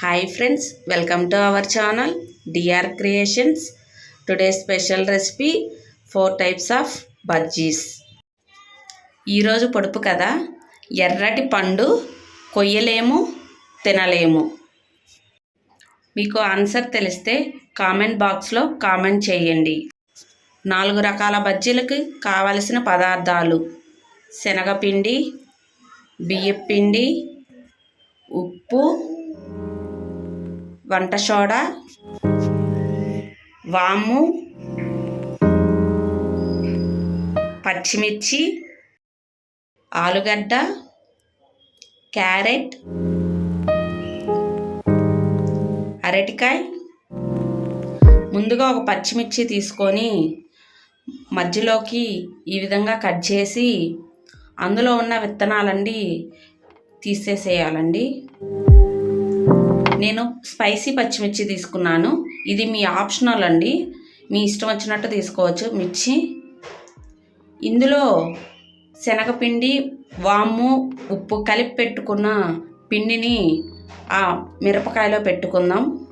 Hi friends welcome to our channel DR creations today special recipe four types of bajjis ఈరోజు పొడుపు కదా? ఎర్రటి పండు కొయ్యలేము తినలేము. మీకు ఆన్సర్ తెలిస్తే కామెంట్ బాక్స్లో కామెంట్ చేయండి. నాలుగు రకాల బజ్జీలకు కావలసిన పదార్థాలు శనగపిండి బియ్యపిండి ఉప్పు వంట సోడా వాము పచ్చిమిర్చి ఆలుగడ్డ క్యారెట్ అరటికాయ. ముందుగా ఒక పచ్చిమిర్చి తీసుకొని మధ్యలోకి ఈ విధంగా కట్ చేసి అందులో ఉన్న విత్తనాలండి తీసేసేయాలండి. నేను స్పైసీ పచ్చిమిర్చి తీసుకున్నాను. ఇది మీ ఆప్షనల్ అండి. మీ ఇష్టం వచ్చినట్టు తీసుకోవచ్చు. మిర్చి. ఇందులో శనగపిండి వాము ఉప్పు కలిపి పెట్టుకున్న పిండిని ఆ మిరపకాయలో పెట్టుకుందాం.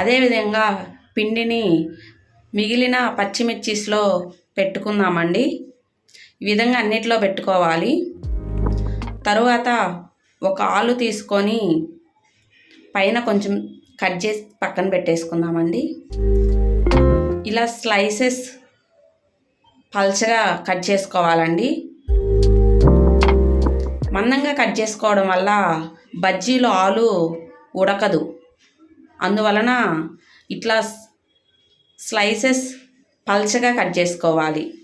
అదేవిధంగా పిండిని మిగిలిన పచ్చిమిర్చిస్లో పెట్టుకుందామండి. ఈ విధంగా అన్నిట్లో పెట్టుకోవాలి. తరువాత ఒక ఆలు తీసుకొని పైన కొంచెం కట్ చేసి పక్కన పెట్టేసుకుందామండి. ఇలా స్లైసెస్ పల్చగా కట్ చేసుకోవాలండి. మందంగా కట్ చేసుకోవడం వల్ల బజ్జీలో ఆలు ఉడకదు. అందువలన ఇట్లా స్లైసెస్ పల్చగా కట్ చేసుకోవాలి.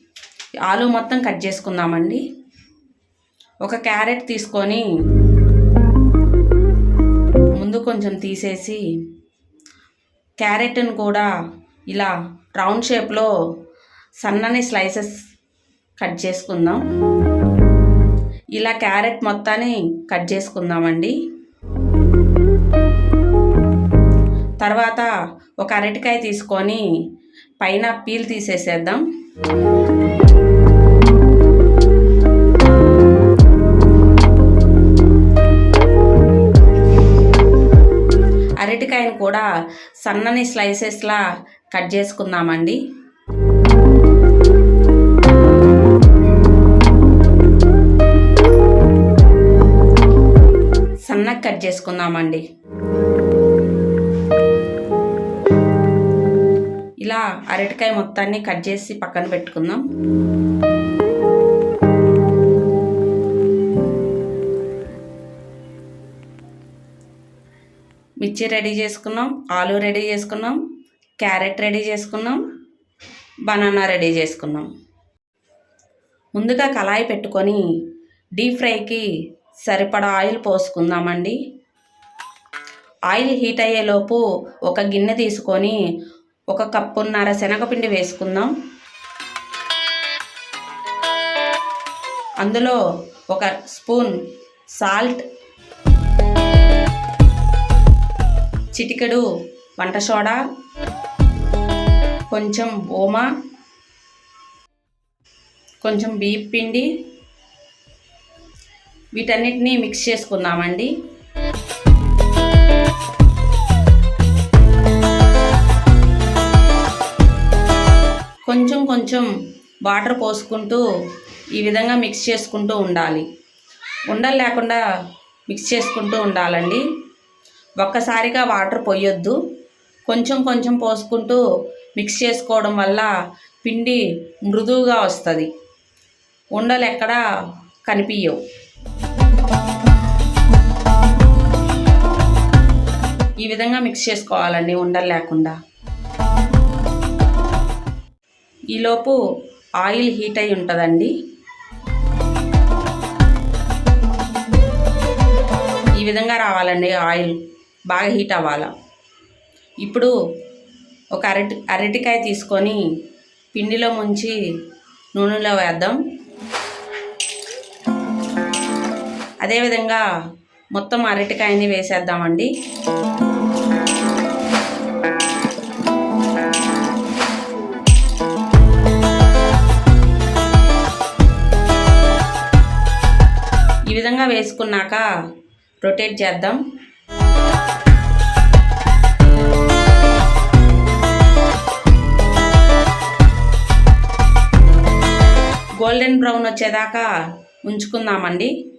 ఆలు మొత్తం కట్ చేసుకుందామండి. ఒక క్యారెట్ తీసుకొని ముందు కొంచెం తీసేసి క్యారెట్ని కూడా ఇలా రౌండ్ షేప్లో సన్నని స్లైసెస్ కట్ చేసుకుందాం. ఇలా క్యారెట్ మొత్తాన్ని కట్ చేసుకుందామండి. తర్వాత ఒక అరటికాయ తీసుకొని పైన పీల్ తీసేసేద్దాం. అరటికాయను కూడా సన్నని స్లైసెస్లా కట్ చేసుకుందామండి. సన్నగా కట్ చేసుకుందామండి. ఇలా అరటికాయ మొత్తాన్ని కట్ చేసి పక్కన పెట్టుకుందాం. మిర్చి రెడీ చేసుకున్నాం ఆలు రెడీ చేసుకున్నాం క్యారెట్ రెడీ చేసుకున్నాం బనానా రెడీ చేసుకున్నాం. ముందుగా కళాయి పెట్టుకొని డీప్ ఫ్రైకి సరిపడా ఆయిల్ పోసుకుందామండి. ఆయిల్ హీట్ అయ్యేలోపు ఒక గిన్నె తీసుకొని ఒక కప్పున్నర శనగపిండి వేసుకుందాం. అందులో ఒక స్పూన్ సాల్ట్ చిటికెడు వంట సోడా కొంచెం ఓమా కొంచెం బియ్యం పిండి వీటన్నిటిని మిక్స్ చేసుకుందామండి. కొంచెం వాటర్ పోసుకుంటూ ఈ విధంగా మిక్స్ చేసుకుంటూ ఉండాలి. ఉండలు లేకుండా మిక్స్ చేసుకుంటూ ఉండాలండి. ఒక్కసారిగా వాటర్ పోయొద్దు. కొంచెం కొంచెం పోసుకుంటూ మిక్స్ చేసుకోవడం వల్ల పిండి మృదువుగా వస్తుంది. ఉండలు ఎక్కడా కనిపించవు ఈ విధంగా మిక్స్ చేసుకోవాలండి ఉండలు లేకుండా. ఈలోపు ఆయిల్ హీట్ అయి ఉంటుందండి. ఈ విధంగా రావాలండి ఆయిల్. బాగా హీట్ అవ్వాలా. ఇప్పుడు ఒక అరటి అరటికాయ తీసుకొని పిండిలో ముంచి నూనెలో వేద్దాం. అదేవిధంగా మొత్తం అరటికాయని వేసేద్దామండి. వేసుకున్నాక రొటేట్ చేద్దాం. గోల్డెన్ బ్రౌన్ వచ్చేదాకా ఉంచుకుందామండి.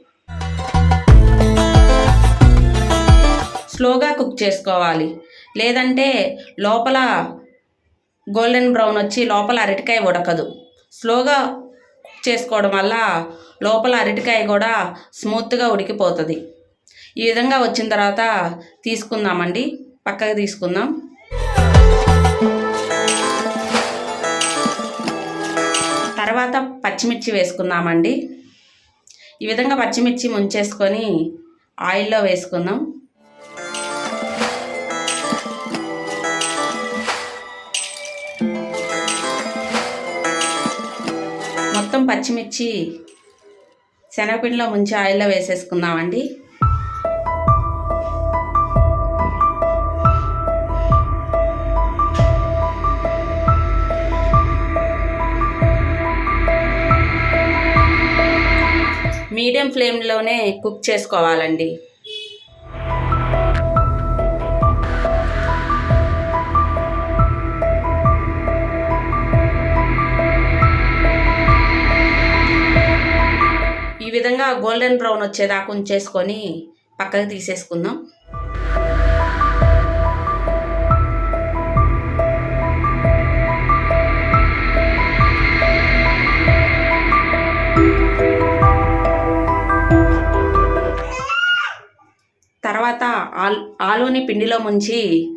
స్లోగా కుక్ చేసుకోవాలి. లేదంటే లోపల గోల్డెన్ బ్రౌన్ వచ్చి లోపల అరటికాయ ఉడకదు. స్లోగా చేసుకోవడం వల్ల లోపల అరటికాయ కూడా స్మూత్గా ఉడికిపోతుంది. ఈ విధంగా వచ్చిన తర్వాత తీసుకుందామండి. పక్కకు తీసుకుందాం. తర్వాత పచ్చిమిర్చి వేసుకుందామండి. ఈ విధంగా పచ్చిమిర్చి ముంచేసుకొని ఆయిల్లో వేసుకుందాం. మొత్తం పచ్చిమిర్చి శనగపిండిలో ముంచి ఆయిల్లో వేసేసుకుందామండి. మీడియం ఫ్లేమ్లోనే కుక్ చేసుకోవాలండి. ఈ విధంగా గోల్డెన్ బ్రౌన్ వచ్చేదాకా ఉంచేసుకొని పక్కకు తీసేసుకుందాం. తర్వాత ఆల్ ఆలూని పిండిలో ముంచి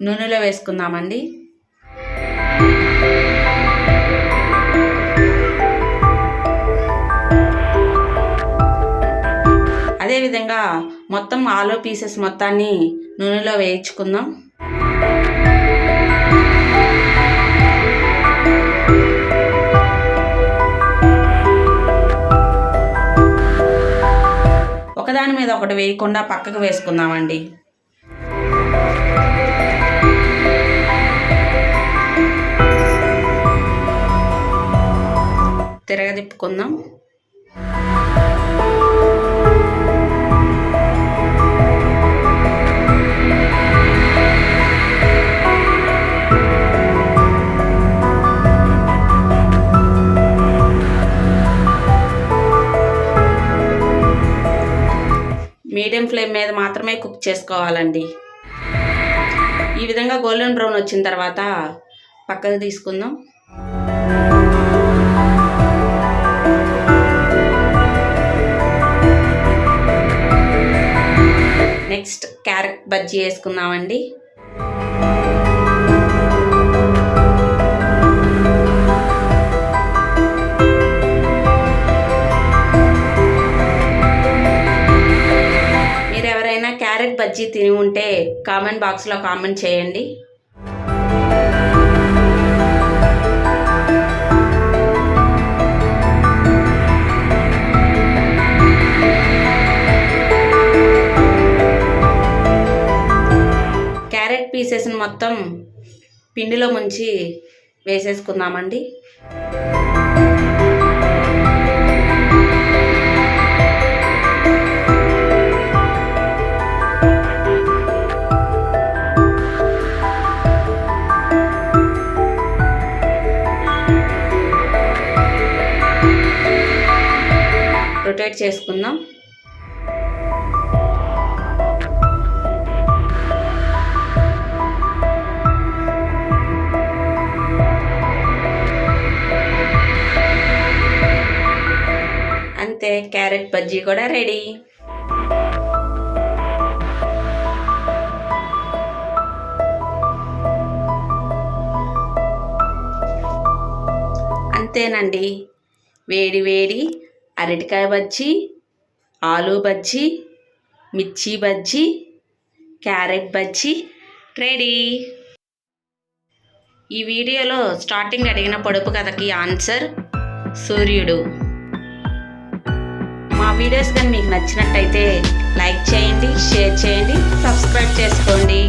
నూనెలో వేసుకుందామండి. అదేవిధంగా మొత్తం ఆలో పీసెస్ మొత్తాన్ని నూనెలో వేయించుకుందాం. ఒకదాని మీద ఒకటి వేయకుండా పక్కకు వేసుకుందామండి. తిరగదిప్పుకుందాం మీడియం ఫ్లేమ్ మీద మాత్రమే కుక్ చేసుకోవాలండి. ఈ విధంగా గోల్డెన్ బ్రౌన్ వచ్చిన తర్వాత పక్కకు తీసుకుందాం. నెక్స్ట్ క్యారెట్ బజ్జీ వేసుకుందామండి. బజ్జీ తిని ఉంటే కామెంట్ బాక్స్లో కామెంట్ చేయండి. క్యారెట్ పీసెస్ని మొత్తం పిండిలో ముంచి వేసేసుకుందామండి. రొటేట్ చేసుకుందాం. అంతే క్యారెట్ బజ్జీ కూడా రెడీ. అంతేనండి. వేడి వేడి అరటికాయ బజ్జీ ఆలు బజ్జీ మిర్చి బజ్జీ క్యారెట్ బజ్జీ. రెడీ. ఈ వీడియోలో స్టార్టింగ్ అడిగిన పొడుపు కథకి ఆన్సర్ సూర్యుడు. మా వీడియోస్ కానీ మీకు నచ్చినట్టయితే లైక్ చేయండి షేర్ చేయండి సబ్స్క్రైబ్ చేసుకోండి.